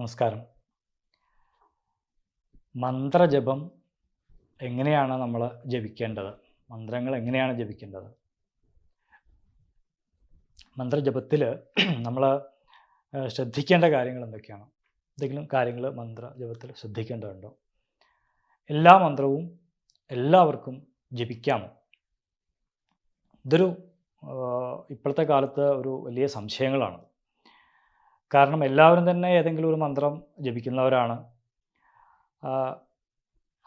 നമസ്കാരം. മന്ത്രജപം എങ്ങനെയാണ് നമ്മൾ ജപിക്കേണ്ടത്? മന്ത്രങ്ങൾ എങ്ങനെയാണ് ജപിക്കേണ്ടത്? മന്ത്രജപത്തിൽ നമ്മൾ ശ്രദ്ധിക്കേണ്ട കാര്യങ്ങൾ എന്തൊക്കെയാണ്? എന്തെങ്കിലും കാര്യങ്ങൾ മന്ത്രജപത്തിൽ ശ്രദ്ധിക്കേണ്ടതുണ്ടോ? എല്ലാ മന്ത്രവും എല്ലാവർക്കും ജപിക്കാം ഇതൊരു ഇപ്പോഴത്തെ കാലത്ത് ഒരു വലിയ സംശയങ്ങളാണ്. കാരണം എല്ലാവരും തന്നെ ഏതെങ്കിലും ഒരു മന്ത്രം ജപിക്കുന്നവരാണ്.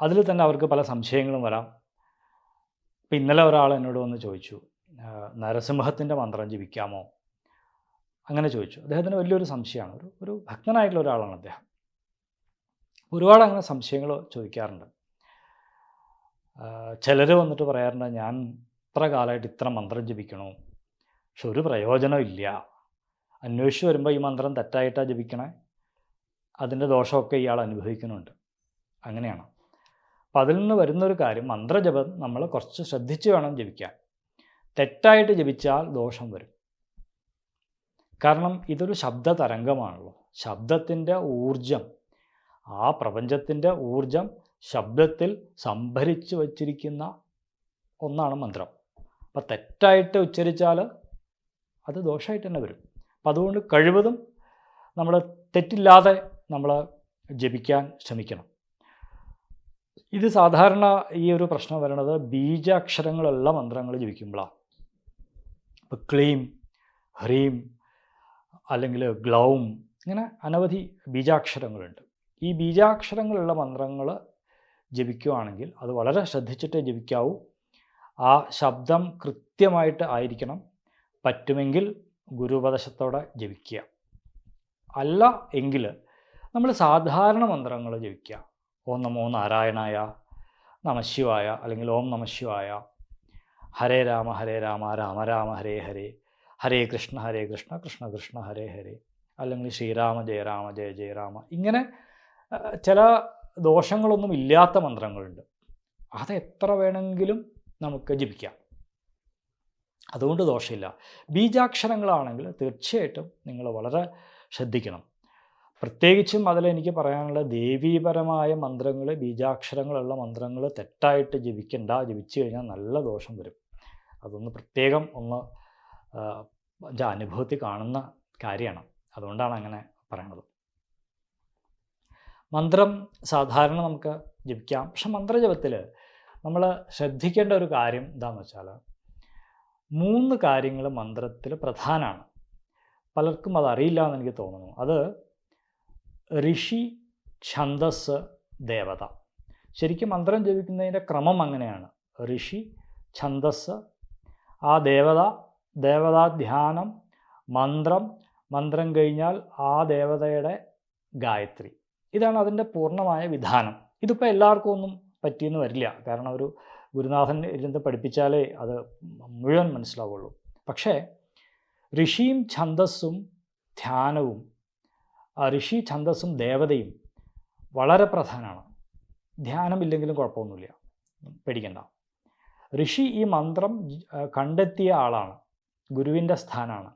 അതിൽ തന്നെ അവർക്ക് പല സംശയങ്ങളും വരാം. ഇപ്പം ഇന്നലെ ഒരാൾ എന്നോട് വന്ന് ചോദിച്ചു നരസിംഹത്തിന്റെ മന്ത്രം ജപിക്കാമോ? അങ്ങനെ ചോദിച്ചു. അദ്ദേഹത്തിന് വലിയൊരു സംശയമാണ്. ഒരു ഒരു ഭക്തനായിട്ടുള്ള ഒരാളാണ് അദ്ദേഹം. ഒരുപാട് അങ്ങനെ സംശയങ്ങൾ ചോദിക്കാറുണ്ട്. ചിലർ വന്നിട്ട് പറയാറുണ്ട് ഞാൻ ഇത്ര കാലമായിട്ട് ഇത്ര മന്ത്രം ജപിക്കണോ. പക്ഷെ ഒരു പ്രയോജനം ഇല്ല. അന്വേഷിച്ച് വരുമ്പോൾ ഈ മന്ത്രം തെറ്റായിട്ടാണ് ജപിക്കണേ. അതിന്റെ ദോഷമൊക്കെ ഇയാൾ അനുഭവിക്കുന്നുണ്ട്. അങ്ങനെയാണ്. അപ്പം അതിൽ നിന്ന് വരുന്നൊരു കാര്യം മന്ത്രജപം നമ്മൾ കുറച്ച് ശ്രദ്ധിച്ച് വേണം ജപിക്കാൻ. തെറ്റായിട്ട് ജപിച്ചാൽ ദോഷം വരും. കാരണം ഇതൊരു ശബ്ദ തരംഗമാണല്ലോ. ശബ്ദത്തിന്റെ ഊർജം ആ പ്രപഞ്ചത്തിന്റെ ഊർജം ശബ്ദത്തിൽ സംഭരിച്ചു വച്ചിരിക്കുന്ന ഒന്നാണ് മന്ത്രം. അപ്പം തെറ്റായിട്ട് ഉച്ചരിച്ചാൽ അത് ദോഷമായിട്ട് തന്നെ വരും. അപ്പം അതുകൊണ്ട് കഴിവതും നമ്മൾ തെറ്റില്ലാതെ നമ്മൾ ജപിക്കാൻ ശ്രമിക്കണം. ഇത് സാധാരണ ഈ ഒരു പ്രശ്നം വരുന്നത് ബീജാക്ഷരങ്ങളുള്ള മന്ത്രങ്ങൾ ജപിക്കുമ്പോഴാണ് ഇപ്പോൾ ക്ലീം ഹ്രീം അല്ലെങ്കിൽ ഗ്ലൗം ഇങ്ങനെ അനവധി ബീജാക്ഷരങ്ങളുണ്ട്. ഈ ബീജാക്ഷരങ്ങളുള്ള മന്ത്രങ്ങൾ ജപിക്കുകയാണെങ്കിൽ അത് വളരെ ശ്രദ്ധിച്ചിട്ടേ ജപിക്കാവൂ. ആ ശബ്ദം കൃത്യമായിട്ട് ആയിരിക്കണം. പറ്റുമെങ്കിൽ ഗുരുപദേശത്തോടെ ജപിക്കുക. അല്ല എങ്കിൽ നമ്മൾ സാധാരണ മന്ത്രങ്ങൾ ജപിക്കുക. ഓം നമോ നാരായണായ നമശിവായ അല്ലെങ്കിൽ ഓം നമശിവായ ഹരേ രാമ ഹരേ രാമ രാമ രാമ ഹരേ ഹരേ. ഹരേ കൃഷ്ണ ഹരേ കൃഷ്ണ കൃഷ്ണ കൃഷ്ണ ഹരേ ഹരേ. അല്ലെങ്കിൽ ശ്രീരാമ ജയരാമ ജയ ജയരാമ ഇങ്ങനെ ചില ദോഷങ്ങളൊന്നും ഇല്ലാത്ത മന്ത്രങ്ങളുണ്ട്. അത് എത്ര വേണമെങ്കിലും നമുക്ക് ജപിക്കാം. അതുകൊണ്ട് ദോഷമില്ല. ബീജാക്ഷരങ്ങളാണെങ്കിൽ തീർച്ചയായിട്ടും നിങ്ങൾ വളരെ ശ്രദ്ധിക്കണം. പ്രത്യേകിച്ചും അതിൽ എനിക്ക് പറയാനുള്ള ദേവീപരമായ മന്ത്രങ്ങൾ ബീജാക്ഷരങ്ങളുള്ള മന്ത്രങ്ങൾ തെറ്റായിട്ട് ജപിക്കണ്ട. ജപിച്ചു കഴിഞ്ഞാൽ നല്ല ദോഷം വരും. അതൊന്ന് പ്രത്യേകം ഒന്ന് അനുഭവത്തിൽ കാണുന്ന കാര്യമാണ്. അതുകൊണ്ടാണ് അങ്ങനെ പറയണത്. മന്ത്രം സാധാരണ നമുക്ക് ജപിക്കാം. പക്ഷെ മന്ത്രജപത്തിൽ നമ്മൾ ശ്രദ്ധിക്കേണ്ട ഒരു കാര്യം എന്താണെന്ന് വെച്ചാൽ മൂന്ന് കാര്യങ്ങൾ മന്ത്രത്തിൽ പ്രധാനമാണ് പലർക്കും അത് അറിയില്ല എന്ന് എനിക്ക് തോന്നുന്നു. അത് ഋഷി ഛന്ദസ് ദേവത. ശരിക്കും മന്ത്രം ജപിക്കുന്നതിന്റെ ക്രമം അങ്ങനെയാണ്. ഋഷി ഛന്ദസ് ആ ദേവത ദേവതാ ധ്യാനം മന്ത്രം മന്ത്രം കഴിഞ്ഞാൽ ആ ദേവതയുടെ ഗായത്രി. ഇതാണ് അതിന്റെ പൂർണമായ വിധാനം. ഇതിപ്പോൾ എല്ലാവർക്കും ഒന്നും പറ്റിയെന്ന് വരില്ല. കാരണം ഒരു ഗുരുനാഥൻ ഇരുന്ന് പഠിപ്പിച്ചാലേ അത് മുഴുവൻ മനസ്സിലാവുള്ളൂ. പക്ഷേ ഋഷിയും ഛന്ദസ്സും ധ്യാനവും ഋഷി ഛന്ദസ്സും ദേവതയും വളരെ പ്രധാനമാണ് ധ്യാനമില്ലെങ്കിലും കുഴപ്പമൊന്നുമില്ല. പേടിക്കണ്ട. ഋഷി ഈ മന്ത്രം കണ്ടെത്തിയ ആളാണ്. ഗുരുവിന്റെ സ്ഥാനമാണ്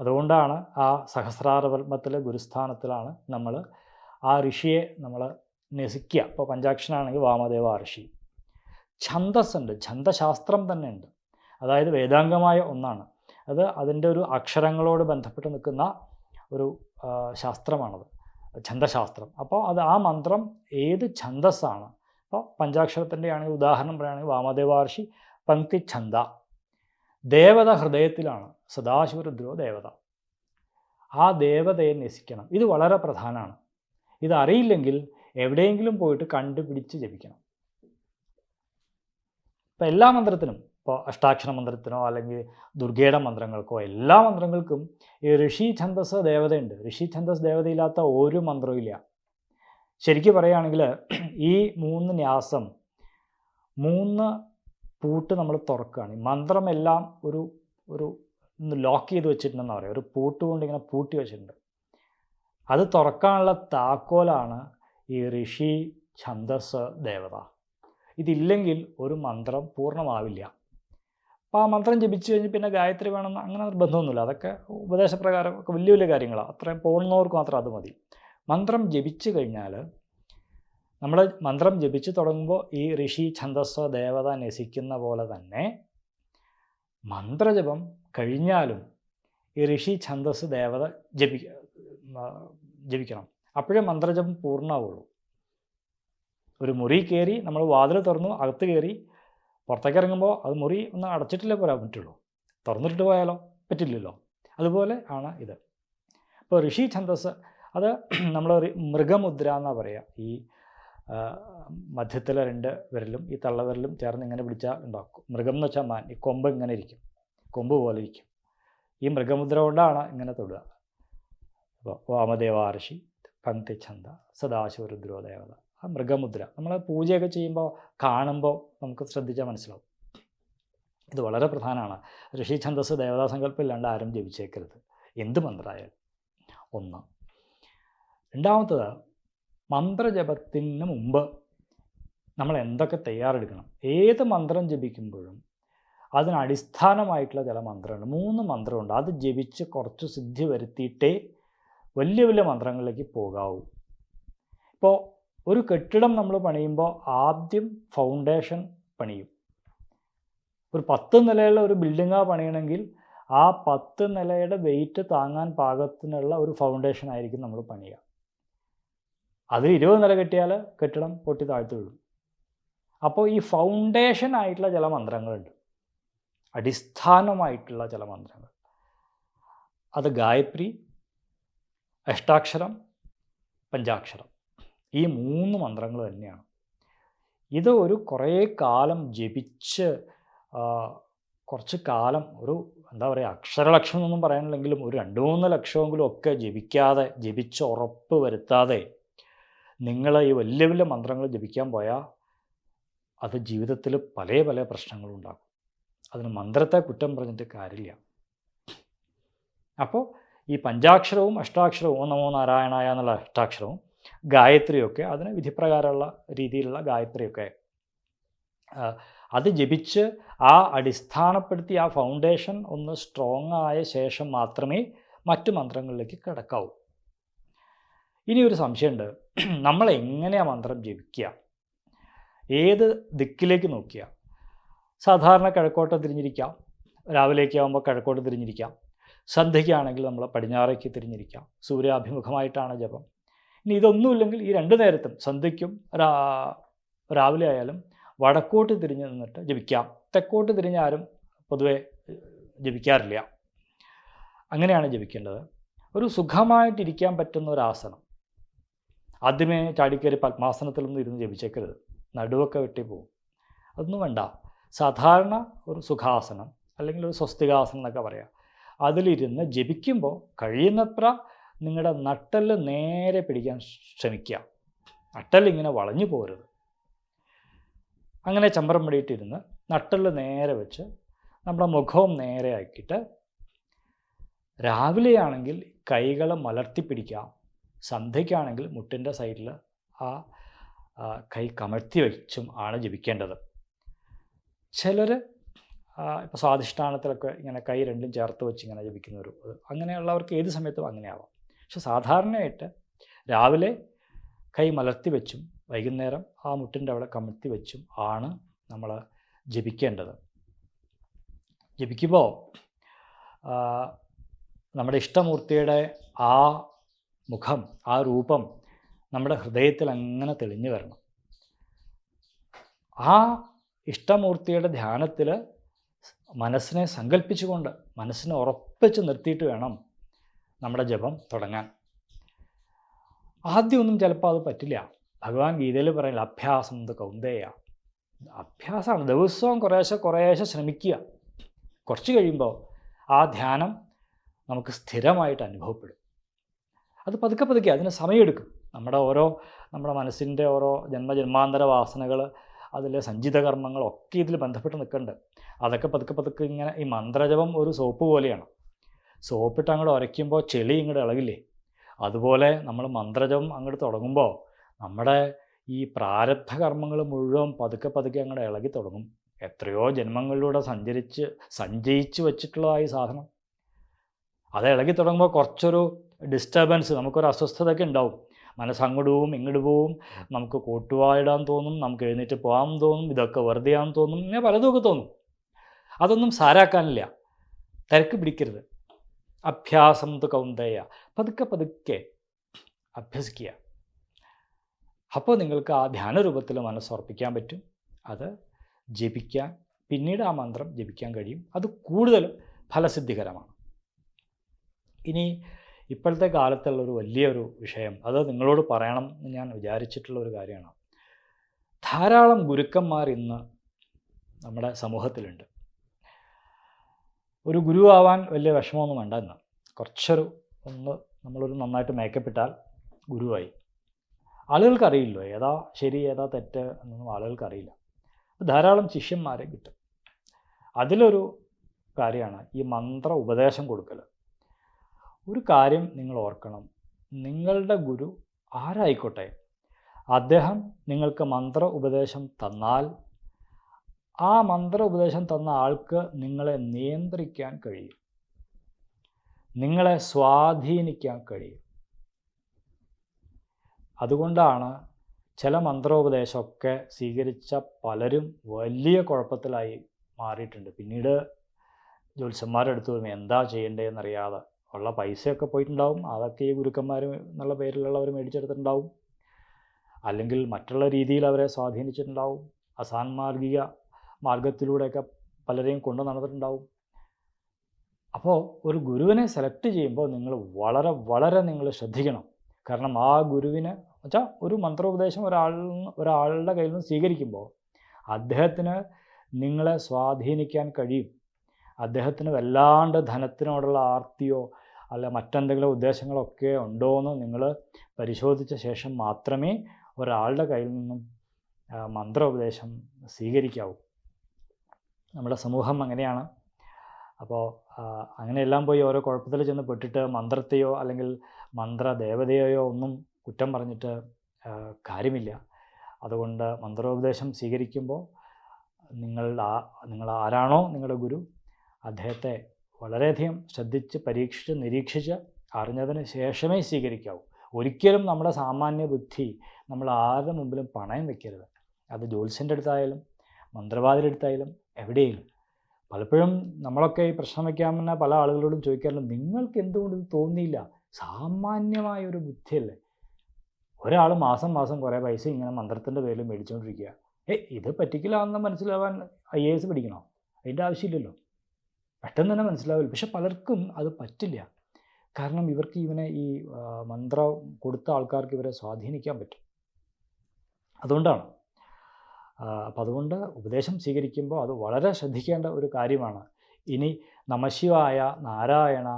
അതുകൊണ്ടാണ് ആ സഹസ്രാരപത്മത്തിലെ ഗുരുസ്ഥാനത്തിലാണ് നമ്മൾ ആ ഋഷിയെ നമ്മൾ നസിക്കുക. ഇപ്പോൾ പഞ്ചാക്ഷനാണെങ്കിൽ വാമദേവ ഋഷി. ഛന്ദസ് ഉണ്ട് ഛന്ദശാസ്ത്രം തന്നെ ഉണ്ട് അതായത് വേദാംഗമായ ഒന്നാണ്. അത് അതിന്റെ ഒരു അക്ഷരങ്ങളോട് ബന്ധപ്പെട്ട് നിൽക്കുന്ന ഒരു ശാസ്ത്രമാണത്. ഛന്ദശാസ്ത്രം. അപ്പോൾ അത് ആ മന്ത്രം ഏത് ഛന്ദസ്സാണ്? അപ്പോൾ പഞ്ചാക്ഷരത്തിന്റെ ആണെങ്കിൽ ഉദാഹരണം പറയുകയാണെങ്കിൽ വാമദേവാർഷി പങ്ക്തി ഛന്ദ. ദേവത ഹൃദയത്തിലാണ്. സദാശിവരുദ്രോ ദേവത. ആ ദേവതയെ നസിക്കണം ഇത് വളരെ പ്രധാനമാണ്. ഇതറിയില്ലെങ്കിൽ എവിടെയെങ്കിലും പോയിട്ട് കണ്ടുപിടിച്ച് ജപിക്കണം. ഇപ്പം എല്ലാ മന്ത്രത്തിനും ഇപ്പോൾ അഷ്ടാക്ഷര മന്ത്രത്തിനോ അല്ലെങ്കിൽ ദുർഗയുടെ മന്ത്രങ്ങൾക്കോ എല്ലാ മന്ത്രങ്ങൾക്കും ഈ ഋഷി ഛന്ദസ് ദേവതയുണ്ട്. ഋഷി ഛന്ദസ് ദേവതയില്ലാത്ത ഒരു മന്ത്രവും ഇല്ല. ശരിക്കും പറയുകയാണെങ്കിൽ ഈ മൂന്ന് ന്യാസം മൂന്ന് പൂട്ട് നമ്മൾ തുറക്കുകയാണ്. മന്ത്രമെല്ലാം ഒരു ഒരു ലോക്ക് ചെയ്ത് വെച്ചിട്ടുണ്ടെന്ന് പറയാം ഒരു പൂട്ട് കൊണ്ട് ഇങ്ങനെ പൂട്ടി വെച്ചിട്ടുണ്ട്. അത് തുറക്കാനുള്ള താക്കോലാണ് ഈ ഋഷി ഛന്ദസ് ദേവത. ഇതില്ലെങ്കിൽ ഒരു മന്ത്രം പൂർണമാവില്ല. അപ്പോൾ ആ മന്ത്രം ജപിച്ചു കഴിഞ്ഞ് പിന്നെ ഗായത്രി വേണമെന്ന് അങ്ങനെ നിർബന്ധമൊന്നുമില്ല. അതൊക്കെ ഉപദേശപ്രകാരം ഒക്കെ വലിയ വലിയ കാര്യങ്ങളാണ് അത്രയും പോകുന്നവർക്ക് മാത്രം അത് മതി. മന്ത്രം ജപിച്ചു കഴിഞ്ഞാൽ നമ്മൾ മന്ത്രം ജപിച്ചു തുടങ്ങുമ്പോൾ ഈ ഋഷി ഛന്ദസ്സോ ദേവത നസിക്കുന്ന പോലെ തന്നെ മന്ത്രജപം കഴിഞ്ഞാലും ഈ ഋഷി ഛന്ദസ് ദേവത ജപി ജപിക്കണം. അപ്പോഴേ മന്ത്രജപം പൂർണമാവുള്ളൂ. ഒരു മുറി കയറി നമ്മൾ വാതിൽ തുറന്നു അകത്ത് കയറി പുറത്തേക്ക് ഇറങ്ങുമ്പോൾ അത് മുറി ഒന്ന് അടച്ചിട്ടില്ലേ പോരാൻ പറ്റുള്ളൂ. തുറന്നിട്ട് പോയാലോ? പറ്റില്ലല്ലോ. അതുപോലെ ആണ് ഇത്. ഇപ്പോൾ ഋഷി ഛന്ദസ് അത് നമ്മൾ മൃഗമുദ്ര എന്നാണ് പറയുക ഈ മധ്യത്തിലെ രണ്ട് വിരലും ഈ തള്ളവിരലും ചേർന്ന് ഇങ്ങനെ പിടിച്ചാൽ ഉണ്ടാക്കും. മൃഗം എന്ന് വെച്ചാൽ മാൻ. ഈ കൊമ്പ് ഇങ്ങനെ ഇരിക്കും. കൊമ്പ് പോലെ ഇരിക്കും. ഈ മൃഗമുദ്ര കൊണ്ടാണ് ഇങ്ങനെ തൊടുക. അപ്പോൾ വാമദേവാർഷി പങ്ക്തി ഛന്ദ സദാശിവരുദ്രോ ദേവത ആ മൃഗമുദ്ര. നമ്മൾ പൂജയൊക്കെ ചെയ്യുമ്പോൾ കാണുമ്പോൾ നമുക്ക് ശ്രദ്ധിച്ചാൽ മനസ്സിലാവും. ഇത് വളരെ പ്രധാനമാണ് ഋഷി ഛന്ദസ് ദേവതാസങ്കല്പം ഇല്ലാണ്ട് ആരും ജപിച്ചേക്കരുത്. എന്ത് മന്ത്രമായാലും ഒന്ന്. രണ്ടാമത്തത് മന്ത്രജപത്തിന് മുമ്പ് നമ്മൾ എന്തൊക്കെ തയ്യാറെടുക്കണം? ഏത് മന്ത്രം ജപിക്കുമ്പോഴും അതിന് അടിസ്ഥാനമായിട്ടുള്ള ചില മന്ത്രമുണ്ട് മൂന്ന് മന്ത്രമുണ്ട്. അത് ജപിച്ച് കുറച്ച് സിദ്ധി വരുത്തിയിട്ടേ വലിയ വലിയ മന്ത്രങ്ങളിലേക്ക് പോകാവൂ. ഇപ്പോൾ ഒരു കെട്ടിടം നമ്മൾ പണിയുമ്പോൾ ആദ്യം ഫൗണ്ടേഷൻ പണിയും. ഒരു പത്ത് നിലയുള്ള ഒരു ബിൽഡിങ്ങാ പണിയണമെങ്കിൽ ആ പത്ത് നിലയുടെ വെയിറ്റ് താങ്ങാൻ പാകത്തിനുള്ള ഒരു ഫൗണ്ടേഷൻ ആയിരിക്കും നമ്മൾ പണിയുക. അതിൽ ഇരുപത് നില കെട്ടിയാൽ കെട്ടിടം പൊട്ടി താഴ്ത്തു വീഴും. അപ്പോൾ ഈ ഫൗണ്ടേഷൻ ആയിട്ടുള്ള ചില മന്ത്രങ്ങളുണ്ട്. അടിസ്ഥാനമായിട്ടുള്ള ചില മന്ത്രങ്ങൾ. അത് ഗായത്രി അഷ്ടാക്ഷരം പഞ്ചാക്ഷരം. ഈ മൂന്ന് മന്ത്രങ്ങൾ തന്നെയാണ്. ഇത് ഒരു കുറേ കാലം ജപിച്ച് കുറച്ച് കാലം ഒരു എന്താ പറയുക അക്ഷരലക്ഷം എന്നൊന്നും പറയാനില്ലെങ്കിലും ഒരു രണ്ട് മൂന്ന് ലക്ഷമെങ്കിലും ഒക്കെ ജപിക്കാതെ ജപിച്ച് ഉറപ്പ് വരുത്താതെ നിങ്ങൾ ഈ വലിയ വലിയ മന്ത്രങ്ങൾ ജപിക്കാൻ പോയാൽ അത് ജീവിതത്തിൽ പല പല പ്രശ്നങ്ങളും ഉണ്ടാക്കും. അതിന് മന്ത്രത്തെ കുറ്റം പറഞ്ഞിട്ട് കാര്യമില്ല. അപ്പോൾ ഈ പഞ്ചാക്ഷരവും അഷ്ടാക്ഷരവും ഓ നമോ നാരായണായ എന്നുള്ള അഷ്ടാക്ഷരവും ഗായത്രിയൊക്കെ അതിന് വിധിപ്രകാരമുള്ള രീതിയിലുള്ള ഗായത്രിയൊക്കെ അത് ജപിച്ച് ആ അടിസ്ഥാനപ്പെടുത്തി ആ ഫൗണ്ടേഷൻ ഒന്ന് സ്ട്രോങ് ആയ ശേഷം മാത്രമേ മറ്റു മന്ത്രങ്ങളിലേക്ക് കിടക്കാവൂ. ഇനി ഒരു സംശയമുണ്ട്. നമ്മൾ എങ്ങനെയാണ് മന്ത്രം ജപിക്കുക? ഏത് ദിക്കിലേക്ക് നോക്കിയ സാധാരണ കിഴക്കോട്ട് തിരിഞ്ഞിരിക്കാം. രാവിലേക്ക് ആകുമ്പോൾ കിഴക്കോട്ട് തിരിഞ്ഞിരിക്കാം. സന്ധ്യയ്ക്കാണെങ്കിൽ നമ്മൾ പടിഞ്ഞാറേക്ക് തിരിഞ്ഞിരിക്കാം. സൂര്യാഭിമുഖമായിട്ടാണ് ജപം. ഇനി ഇതൊന്നുമില്ലെങ്കിൽ ഈ രണ്ട് നേരത്തും സന്ധ്യയ്ക്കും രാവിലെ ആയാലും വടക്കോട്ട് തിരിഞ്ഞ് നിന്നിട്ട് ജപിക്കാം. തെക്കോട്ട് തിരിഞ്ഞ് ആരും പൊതുവെ ജപിക്കാറില്ല. അങ്ങനെയാണ് ജപിക്കേണ്ടത്. ഒരു സുഖമായിട്ടിരിക്കാൻ പറ്റുന്ന ഒരു ആസനം. ആദ്യമേ ചാടിക്കയറി പത്മാസനത്തിലൊന്നും ഇരുന്ന് ജപിച്ചേക്കരുത്. നടുവൊക്കെ വെട്ടി പോകും അതൊന്നും വേണ്ട. സാധാരണ ഒരു സുഖാസനം അല്ലെങ്കിൽ ഒരു സ്വസ്തികാസനം എന്നൊക്കെ പറയാം. അതിലിരുന്ന് ജപിക്കുമ്പോൾ കഴിയുന്നത്ര നിങ്ങളുടെ നട്ടൽ നേരെ പിടിക്കാൻ ശ്രമിക്കുക നട്ടലിങ്ങനെ വളഞ്ഞു പോരുത്. അങ്ങനെ ചമ്പരം പിടിയിട്ടിരുന്ന് നട്ടൽ നേരെ വെച്ച് നമ്മുടെ മുഖവും നേരെ ആക്കിയിട്ട് രാവിലെയാണെങ്കിൽ കൈകൾ മലർത്തിപ്പിടിക്കാം സന്ധ്യയ്ക്കാണെങ്കിൽ മുട്ടിന്റെ സൈഡിൽ ആ കൈ കമഴ്ത്തി വെച്ചും ആണ് ജപിക്കേണ്ടത്. ചിലർ ഇപ്പോൾ സ്വാധിഷ്ഠാനത്തിലൊക്കെ ഇങ്ങനെ കൈ രണ്ടും ചേർത്ത് വെച്ച് ഇങ്ങനെ ജപിക്കുന്നവർ അങ്ങനെയുള്ളവർക്ക് ഏത് സമയത്തും അങ്ങനെയാവാം. പക്ഷെ സാധാരണയായിട്ട് രാവിലെ കൈ മലർത്തി വെച്ചും വൈകുന്നേരം ആ മുട്ടിന്റെ അവിടെ കമഴ്ത്തി വെച്ചും ആണ് നമ്മൾ ജപിക്കേണ്ടത്. ജപിക്കുമ്പോൾ നമ്മുടെ ഇഷ്ടമൂർത്തിയുടെ ആ മുഖം ആ രൂപം നമ്മുടെ ഹൃദയത്തിൽ അങ്ങനെ തെളിഞ്ഞു വരണം. ആ ഇഷ്ടമൂർത്തിയുടെ ധ്യാനത്തിൽ മനസ്സിനെ സങ്കല്പിച്ചുകൊണ്ട് മനസ്സിനെ ഉറപ്പിച്ച് നിർത്തിയിട്ട് വേണം നമ്മുടെ ജപം തുടങ്ങാൻ. ആദ്യമൊന്നും ചിലപ്പോൾ അത് പറ്റില്ല. ഭഗവാൻ ഗീതയിൽ പറയുന്നത് അഭ്യാസം കൗന്ദേയ? അഭ്യാസമാണ്. ദിവസവും കുറേശ്ശെ കുറേശ്ശെ ശ്രമിക്കുക. കുറച്ച് കഴിയുമ്പോൾ ആ ധ്യാനം നമുക്ക് സ്ഥിരമായിട്ട് അനുഭവപ്പെടും. അത് പതുക്കെ പതുക്കെ അതിന് സമയമെടുക്കും. നമ്മുടെ ഓരോ നമ്മുടെ മനസ്സിന്റെ ഓരോ ജന്മജന്മാന്തര വാസനകൾ അതിലെ സഞ്ചിത കർമ്മങ്ങളൊക്കെ ഇതിൽ ബന്ധപ്പെട്ട് നിൽക്കുന്നുണ്ട് അതൊക്കെ പതുക്കെ പതുക്കെ ഇങ്ങനെ ഈ മന്ത്രജപം ഒരു സോപ്പ് പോലെയാണ്. സോപ്പിട്ട് അങ്ങോട്ട് ഉരയ്ക്കുമ്പോൾ ചെളി ഇങ്ങോട്ട് ഇളകില്ലേ? അതുപോലെ നമ്മൾ മന്ത്രജം അങ്ങോട്ട് തുടങ്ങുമ്പോൾ നമ്മുടെ ഈ പ്രാരബ്ധ കർമ്മങ്ങൾ മുഴുവൻ പതുക്കെ പതുക്കെ അങ്ങോട്ട് ഇളകി തുടങ്ങും. എത്രയോ ജന്മങ്ങളിലൂടെ സഞ്ചരിച്ച് സഞ്ചയിച്ച് വെച്ചിട്ടുള്ളതായി സാധനം. അത് ഇളകി തുടങ്ങുമ്പോൾ കുറച്ചൊരു ഡിസ്റ്റർബൻസ് നമുക്കൊരു അസ്വസ്ഥതയൊക്കെ ഉണ്ടാവും മനസ്സങ്ങോട്ട് പോവും ഇങ്ങോട്ട് പോവും. നമുക്ക് കൂട്ടുവായിടാൻ തോന്നും നമുക്ക് എഴുന്നേറ്റ് പോകാൻ തോന്നും ഇതൊക്കെ വെറുതെ ആണെന്ന് തോന്നും ഇങ്ങനെ പലതുമൊക്കെ തോന്നും. അതൊന്നും സാരാക്കാനില്ല. തിരക്ക് പിടിക്കരുത്. അഭ്യാസം തു കൗന്തയ പതുക്കെ പതുക്കെ അഭ്യസിക്കുക. അപ്പോൾ നിങ്ങൾക്ക് ആ ധ്യാന ധ്യാനരൂപത്തിൽ മനസ്സുറപ്പിക്കാൻ പറ്റും. അത് ജപിക്കാൻ പിന്നീട് ആ മന്ത്രം ജപിക്കാൻ കഴിയും. അത് കൂടുതൽ ഫലസിദ്ധികരമാണ്. ഇനി ഇപ്പോഴത്തെ കാലത്തുള്ള ഒരു വലിയൊരു വിഷയം അത് നിങ്ങളോട് പറയണം എന്ന് ഞാൻ വിചാരിച്ചിട്ടുള്ള ഒരു കാര്യമാണ്. ധാരാളം ഗുരുക്കന്മാർ ഇന്ന് നമ്മുടെ സമൂഹത്തിലുണ്ട്. ഒരു ഗുരു ആവാൻ വലിയ വിഷമമൊന്നും വേണ്ട എന്ന്. കുറച്ചൊരു ഒന്ന് നമ്മളൊരു നന്നായിട്ട് മേക്കപ്പ് ഇട്ടാൽ ഗുരുവായി. ആളുകൾക്ക് അറിയില്ലോ ഏതാ ശരി ഏതാ തെറ്റ് എന്നൊന്നും ആളുകൾക്ക് അറിയില്ല ധാരാളം ശിഷ്യന്മാരെ കിട്ടും. അതിലൊരു കാര്യമാണ് ഈ മന്ത്ര ഉപദേശം കൊടുക്കൽ ഒരു കാര്യം നിങ്ങൾ ഓർക്കണം. നിങ്ങളുടെ ഗുരു ആരായിക്കോട്ടെ? അദ്ദേഹം നിങ്ങൾക്ക് മന്ത്ര ഉപദേശം തന്നാൽ ആ മന്ത്ര ഉപദേശം തന്ന ആൾക്ക് നിങ്ങളെ നിയന്ത്രിക്കാൻ കഴിയും. നിങ്ങളെ സ്വാധീനിക്കാൻ കഴിയും. അതുകൊണ്ടാണ് ചില മന്ത്രോപദേശമൊക്കെ സ്വീകരിച്ച പലരും വലിയ കുഴപ്പത്തിലായി മാറിയിട്ടുണ്ട്. പിന്നീട് ജ്യോത്സ്യന്മാരുടെ അടുത്ത് വരുമ്പോൾ എന്താ ചെയ്യേണ്ടതെന്നറിയാതെ ഉള്ള പൈസയൊക്കെ പോയിട്ടുണ്ടാവും. അതൊക്കെ ഈ ഗുരുക്കന്മാർ എന്നുള്ള പേരിലുള്ളവർ മേടിച്ചെടുത്തിട്ടുണ്ടാവും. അല്ലെങ്കിൽ മറ്റുള്ള രീതിയിൽ അവരെ സ്വാധീനിച്ചിട്ടുണ്ടാവും. അസാൻമാർഗിക മാർഗത്തിലൂടെയൊക്കെ പലരെയും കൊണ്ടു നടന്നിട്ടുണ്ടാവും. അപ്പോൾ ഒരു ഗുരുവിനെ സെലക്ട് ചെയ്യുമ്പോൾ നിങ്ങൾ വളരെ വളരെ നിങ്ങൾ ശ്രദ്ധിക്കണം. കാരണം ആ ഗുരുവിനെ വെച്ചാൽ ഒരു മന്ത്രോപദേശം ഒരാൾ ഒരാളുടെ കയ്യിൽ നിന്ന് സ്വീകരിക്കുമ്പോൾ അദ്ദേഹത്തിന് നിങ്ങളെ സ്വാധീനിക്കാൻ കഴിയും. അദ്ദേഹത്തിന് വല്ലാണ്ട് ധനത്തിനോടുള്ള ആർത്തിയോ അല്ല മറ്റെന്തെങ്കിലും ഉദ്ദേശങ്ങളൊക്കെ ഉണ്ടോ എന്ന് നിങ്ങൾ പരിശോധിച്ച ശേഷം മാത്രമേ ഒരാളുടെ കയ്യിൽ നിന്നും മന്ത്രോപദേശം സ്വീകരിക്കാവൂ. നമ്മുടെ സമൂഹം അങ്ങനെയാണ്. അപ്പോൾ അങ്ങനെയെല്ലാം പോയി ഓരോ കുഴപ്പത്തിൽ ചെന്ന് പെട്ടിട്ട് മന്ത്രത്തെയോ അല്ലെങ്കിൽ മന്ത്രദേവതയെയോ ഒന്നും കുറ്റം പറഞ്ഞിട്ട് കാര്യമില്ല. അതുകൊണ്ട് മന്ത്രോപദേശം സ്വീകരിക്കുമ്പോൾ നിങ്ങളുടെ ആ നിങ്ങൾ ആരാണോ നിങ്ങളുടെ ഗുരു അദ്ദേഹത്തെ വളരെയധികം ശ്രദ്ധിച്ച് പരീക്ഷിച്ച് നിരീക്ഷിച്ച് അറിഞ്ഞതിന് ശേഷമേ സ്വീകരിക്കാവൂ. ഒരിക്കലും നമ്മുടെ സാമാന്യ ബുദ്ധി നമ്മൾ ആരുടെ മുമ്പിലും പണയം വെക്കരുത്. അത് ജ്യോത്സ്യന്റെ അടുത്തായാലും മന്ത്രവാദിയുടെ അടുത്തായാലും എവിടെയും പലപ്പോഴും നമ്മളൊക്കെ ഈ പ്രശ്നം വയ്ക്കാമെന്ന പല ആളുകളോടും ചോദിക്കാറുണ്ട് നിങ്ങൾക്ക് എന്തുകൊണ്ട് ഇത് തോന്നിയില്ല? സാമാന്യമായ ഒരു ബുദ്ധിയല്ലേ? ഒരാൾ മാസം മാസം കുറേ പൈസ ഇങ്ങനെ മന്ത്രത്തിന്റെ പേരിൽ മേടിച്ചുകൊണ്ടിരിക്കുക. ഏ ഇത് പറ്റിക്കലാണെന്ന് മനസ്സിലാവാൻ ഐ എ എസ് പഠിക്കണോ? അതിന്റെ ആവശ്യമില്ലല്ലോ. പെട്ടെന്ന് തന്നെ മനസ്സിലാവില്ല. പക്ഷെ പലർക്കും അത് പറ്റില്ല. കാരണം ഇവർക്ക് ഇവനെ ഈ മന്ത്രം കൊടുത്ത ആൾക്കാർക്ക് ഇവരെ സ്വാധീനിക്കാൻ പറ്റും. അതുകൊണ്ടാണ് അപ്പം അതുകൊണ്ട് ഉപദേശം സ്വീകരിക്കുമ്പോൾ അത് വളരെ ശ്രദ്ധിക്കേണ്ട ഒരു കാര്യമാണ്. ഇനി നമശിവായ നാരായണ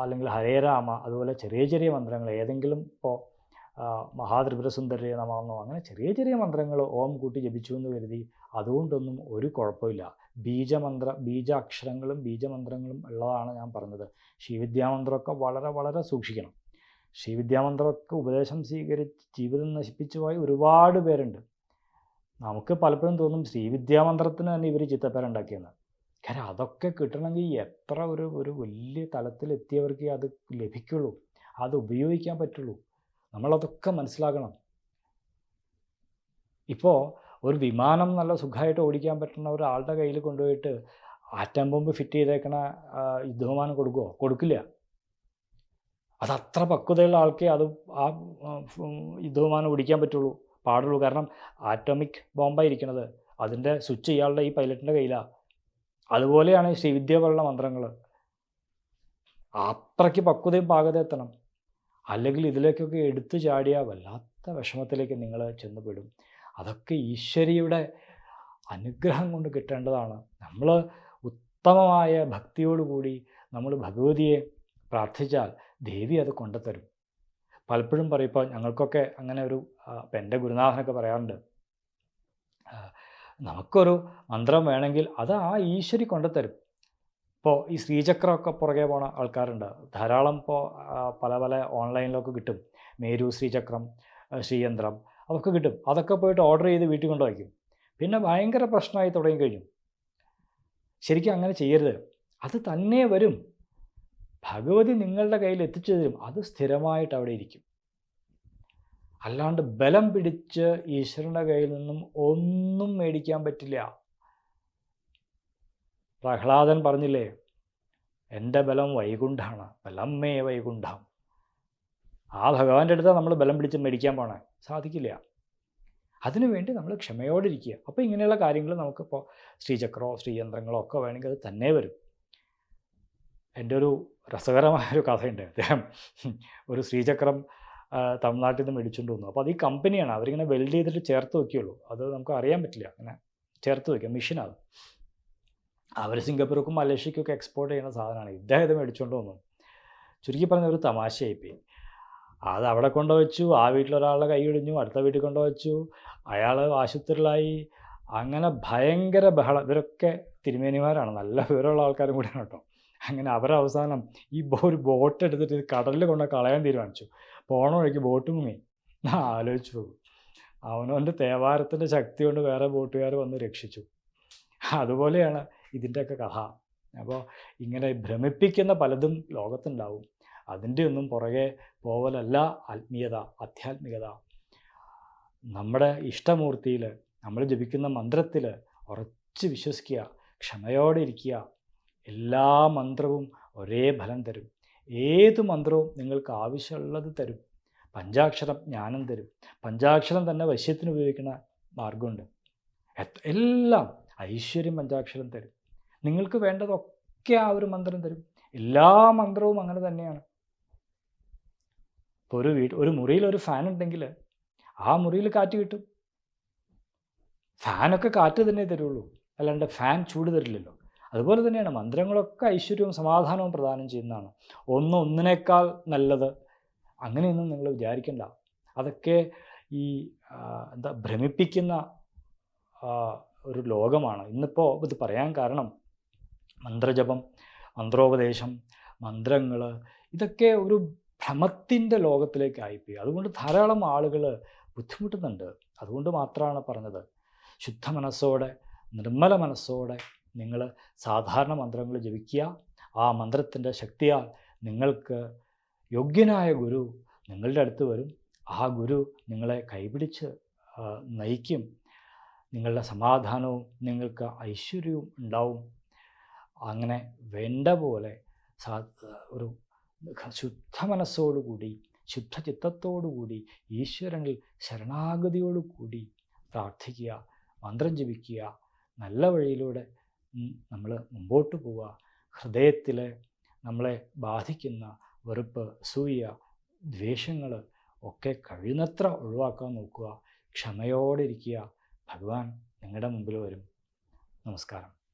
അല്ലെങ്കിൽ ഹരേരാമ അതുപോലെ ചെറിയ ചെറിയ മന്ത്രങ്ങൾ ഏതെങ്കിലും ഇപ്പോൾ മഹാത്രിപുരസുന്ദരി നമാന്നോ അങ്ങനെ ചെറിയ ചെറിയ മന്ത്രങ്ങൾ ഓം കൂട്ടി ജപിച്ചു എന്ന് കരുതി അതുകൊണ്ടൊന്നും ഒരു കുഴപ്പമില്ല. ബീജമന്ത്ര ബീജാക്ഷരങ്ങളും ബീജമന്ത്രങ്ങളും ഉള്ളതാണ് ഞാൻ പറഞ്ഞത്. ശ്രീവിദ്യാമന്ത്രമൊക്കെ വളരെ വളരെ സൂക്ഷിക്കണം. ശ്രീവിദ്യാമന്ത്രമൊക്കെ ഉപദേശം സ്വീകരിച്ച് ജീവിതം നശിപ്പിച്ചു പോയ ഒരുപാട് പേരുണ്ട്. നമുക്ക് പലപ്പോഴും തോന്നും ശ്രീ ശ്രീവിദ്യാമന്ത്രത്തിന് തന്നെ ഇവർ ചിത്തപ്പേരുണ്ടാക്കിയെന്ന്. കാരണം അതൊക്കെ കിട്ടണമെങ്കിൽ എത്ര ഒരു ഒരു വലിയ തലത്തിലെത്തിയവർക്ക് അത് ലഭിക്കുള്ളൂ. അത് ഉപയോഗിക്കാൻ പറ്റുള്ളൂ. നമ്മളതൊക്കെ മനസ്സിലാക്കണം. ഇപ്പോൾ ഒരു വിമാനം നല്ല സുഖമായിട്ട് ഓടിക്കാൻ പറ്റുന്ന ഒരാളുടെ കയ്യിൽ കൊണ്ടുപോയിട്ട് ആറ്റം ബോംബ് ഫിറ്റ് ചെയ്തേക്കണ യുദ്ധവിമാനം കൊടുക്കുമോ കൊടുക്കില്ല. അത് അത്ര പക്വതയുള്ള ആൾക്കേ അത് ആ ഇതുമാനം ഓടിക്കാൻ പറ്റുള്ളൂ പാടുള്ളൂ. കാരണം ആറ്റോമിക് ബോംബായിരിക്കണത് അതിന്റെ സ്വിച്ച് ഇയാളുടെ ഈ പൈലറ്റിന്റെ കയ്യിലാണ് അതുപോലെയാണ് ശ്രീവിദ്യ പോലുള്ള മന്ത്രങ്ങൾ അത്രയ്ക്ക് പക്വതയും പാകത എത്തണം. അല്ലെങ്കിൽ ഇതിലേക്കൊക്കെ എടുത്തു ചാടിയ വല്ലാത്ത വിഷമത്തിലേക്ക് നിങ്ങൾ ചെന്നുപെടും അതൊക്കെ ഈശ്വരിയുടെ അനുഗ്രഹം കൊണ്ട് കിട്ടേണ്ടതാണ്. നമ്മൾ ഉത്തമമായ ഭക്തിയോടുകൂടി നമ്മൾ ഭഗവതിയെ പ്രാർത്ഥിച്ചാൽ ദേവി അത് കൊണ്ടുത്തരും പലപ്പോഴും പറയും ഇപ്പോൾ ഞങ്ങൾക്കൊക്കെ അങ്ങനെ ഒരു ഇപ്പം എന്റെ ഗുരുനാഥനൊക്കെ പറയാറുണ്ട് നമുക്കൊരു മന്ത്രം വേണമെങ്കിൽ അത് ആ ഈശ്വരി കൊണ്ടുത്തരും ഇപ്പോൾ ഈ ശ്രീചക്രമൊക്കെ പുറകെ പോണ ആൾക്കാരുണ്ട്. ധാരാളം ഇപ്പോൾ പല പല ഓൺലൈനിലൊക്കെ കിട്ടും. മേരു ശ്രീചക്രം ശ്രീയന്ത്രം അതൊക്കെ കിട്ടും. അതൊക്കെ പോയിട്ട് ഓർഡർ ചെയ്ത് വീട്ടിൽ കൊണ്ട് വയ്ക്കും പിന്നെ ഭയങ്കര പ്രശ്നമായി തുടങ്ങി കഴിഞ്ഞു. ശരിക്കും അങ്ങനെ ചെയ്യരുത്. അത് തന്നെ വരും. ഭഗവതി നിങ്ങളുടെ കയ്യിൽ എത്തിച്ചു തരും അത് സ്ഥിരമായിട്ട് അവിടെ ഇരിക്കും. അല്ലാണ്ട് ബലം പിടിച്ച് ഈശ്വരന്റെ കയ്യിൽ നിന്നും ഒന്നും മേടിക്കാൻ പറ്റില്ല. പ്രഹ്ലാദൻ പറഞ്ഞില്ലേ എന്റെ ബലം വൈകുണ്ഠാണ് ബലമ്മേ വൈകുണ്ഠം. ആ ഭഗവാന്റെ അടുത്ത് നമ്മൾ ബലം പിടിച്ച് മേടിക്കാൻ പോണേ. സാധിക്കില്ല. അതിനുവേണ്ടി നമ്മൾ ക്ഷമയോടെ ക്ഷമയോടിരിക്കുക അപ്പോൾ ഇങ്ങനെയുള്ള കാര്യങ്ങൾ നമുക്കിപ്പോൾ ശ്രീചക്രമോ ശ്രീയന്ത്രങ്ങളോ ഒക്കെ വേണമെങ്കിൽ അത് തന്നെ വരും. എന്റെ ഒരു രസകരമായൊരു കഥയുണ്ട്. അദ്ദേഹം ഒരു ശ്രീചക്രം തമിഴ്നാട്ടിൽ നിന്ന് മേടിച്ചുകൊണ്ട് വന്നു. അപ്പോൾ അത് ഈ കമ്പനിയാണ്. അവരിങ്ങനെ വെൽഡ് ചെയ്തിട്ട് ചേർത്ത് വെക്കുകയുള്ളൂ അത് നമുക്ക് അറിയാൻ പറ്റില്ല. അങ്ങനെ ചേർത്ത് വയ്ക്കുക മെഷീനാണ് അവർ സിംഗപ്പൂർക്കും മലേഷ്യക്കും ഒക്കെ എക്സ്പോർട്ട് ചെയ്യുന്ന സാധനമാണ്. ഇദ്ദേഹം ഇത് മേടിച്ചുകൊണ്ട് വന്നു. ചുരുക്കി പറഞ്ഞ ഒരു തമാശയായിപ്പോയി. അത് അവിടെ കൊണ്ടുവച്ചു. ആ വീട്ടിലൊരാളുടെ കൈ ഇടിഞ്ഞു. അടുത്ത വീട്ടിൽ കൊണ്ടുവച്ചു. അയാൾ ആശുപത്രിയിലായി. അങ്ങനെ ഭയങ്കര ബഹളം. ഇവരൊക്കെ തിരുമേനിമാരാണ്. നല്ല വിവരമുള്ള ആൾക്കാരും കൂടെയാണ് കേട്ടോ. അങ്ങനെ അവരവസാനം ഈ ഒരു ബോട്ട് എടുത്തിട്ട് കടലിൽ കൊണ്ട് കളയാൻ തീരുമാനിച്ചു. പോണ വഴിക്ക് ബോട്ട് മുങ്ങി ഞാൻ ആലോചിച്ചു പോകും അവനവന്റെ തേവാരത്തിന്റെ ശക്തി കൊണ്ട് വേറെ ബോട്ടുകാർ വന്ന് രക്ഷിച്ചു. അതുപോലെയാണ് ഇതിന്റെയൊക്കെ കഥ. അപ്പോൾ ഇങ്ങനെ ഭ്രമിപ്പിക്കുന്ന പലതും ലോകത്തുണ്ടാവും. അതിന്റെ ഒന്നും പുറകെ പോവലല്ല ആത്മീയത ആധ്യാത്മികത. നമ്മുടെ ഇഷ്ടമൂർത്തിയിൽ നമ്മൾ ജപിക്കുന്ന മന്ത്രത്തിൽ ഉറച്ച് വിശ്വസിക്കുക ക്ഷമയോടെ ഇരിക്കുക എല്ലാ മന്ത്രവും ഒരേ ഫലം തരും. ഏത് മന്ത്രവും നിങ്ങൾക്ക് ആവശ്യമുള്ളത് തരും. പഞ്ചാക്ഷരം ജ്ഞാനം തരും. പഞ്ചാക്ഷരം തന്നെ വശ്യത്തിന് ഉപയോഗിക്കുന്ന മാർഗമുണ്ട് എല്ലാം ഐശ്വര്യം പഞ്ചാക്ഷരം തരും. നിങ്ങൾക്ക് വേണ്ടതൊക്കെ ആ ഒരു മന്ത്രം തരും. എല്ലാ മന്ത്രവും അങ്ങനെ തന്നെയാണ്. ഇപ്പോൾ ഒരു വീട് ഒരു മുറിയിൽ ഒരു ഫാൻ ഉണ്ടെങ്കിൽ ആ മുറിയിൽ കാറ്റ് കിട്ടും. ഫാനൊക്കെ കാറ്റ് തന്നെ തരുള്ളൂ. അല്ലാണ്ട് ഫാൻ ചൂട് തരില്ലല്ലോ. അതുപോലെ തന്നെയാണ് മന്ത്രങ്ങളൊക്കെ ഐശ്വര്യവും സമാധാനവും പ്രദാനം ചെയ്യുന്നതാണ്. ഒന്ന് ഒന്നിനേക്കാൾ നല്ലത്. അങ്ങനെയൊന്നും നിങ്ങൾ വിചാരിക്കണ്ട. അതൊക്കെ ഈ എന്താ ഭ്രമിപ്പിക്കുന്ന ഒരു ലോകമാണ്. ഇന്നിപ്പോൾ ഇത് പറയാൻ കാരണം മന്ത്രജപം മന്ത്രോപദേശം മന്ത്രങ്ങൾ ഇതൊക്കെ ഒരു ഭ്രമത്തിന്റെ ലോകത്തിലേക്ക് ആയിപ്പോയി അതുകൊണ്ട് ധാരാളം ആളുകൾ ബുദ്ധിമുട്ടുന്നുണ്ട്. അതുകൊണ്ട് മാത്രമാണ് പറഞ്ഞത്. ശുദ്ധ മനസ്സോടെ നിർമ്മല മനസ്സോടെ നിങ്ങൾ സാധാരണ മന്ത്രങ്ങൾ ജപിക്കുക. ആ മന്ത്രത്തിന്റെ ശക്തിയാൽ നിങ്ങൾക്ക് യോഗ്യനായ ഗുരു നിങ്ങളുടെ അടുത്ത് വരും. ആ ഗുരു നിങ്ങളെ കൈപിടിച്ച് നയിക്കും. നിങ്ങളുടെ സമാധാനവും നിങ്ങൾക്ക് ഐശ്വര്യവും ഉണ്ടാവും. അങ്ങനെ വേണ്ട പോലെ സാ ഒരു ശുദ്ധ മനസ്സോടുകൂടി ശുദ്ധ ചിത്തത്തോടുകൂടി ഈശ്വരനിൽ ശരണാഗതിയോടുകൂടി പ്രാർത്ഥിക്കുക മന്ത്രം ജപിക്കുക നല്ല വഴിയിലൂടെ നമ്മൾ മുമ്പോട്ട് പോവുക. ഹൃദയത്തിൽ നമ്മളെ ബാധിക്കുന്ന വെറുപ്പ് സൂയ ദ്വേഷങ്ങൾ ഒക്കെ കഴിയുന്നത്ര ഒഴിവാക്കാൻ നോക്കുക. ക്ഷമയോടെ ഇരിക്കുക. ഭഗവാൻ നിങ്ങളുടെ മുമ്പിൽ വരും. നമസ്കാരം.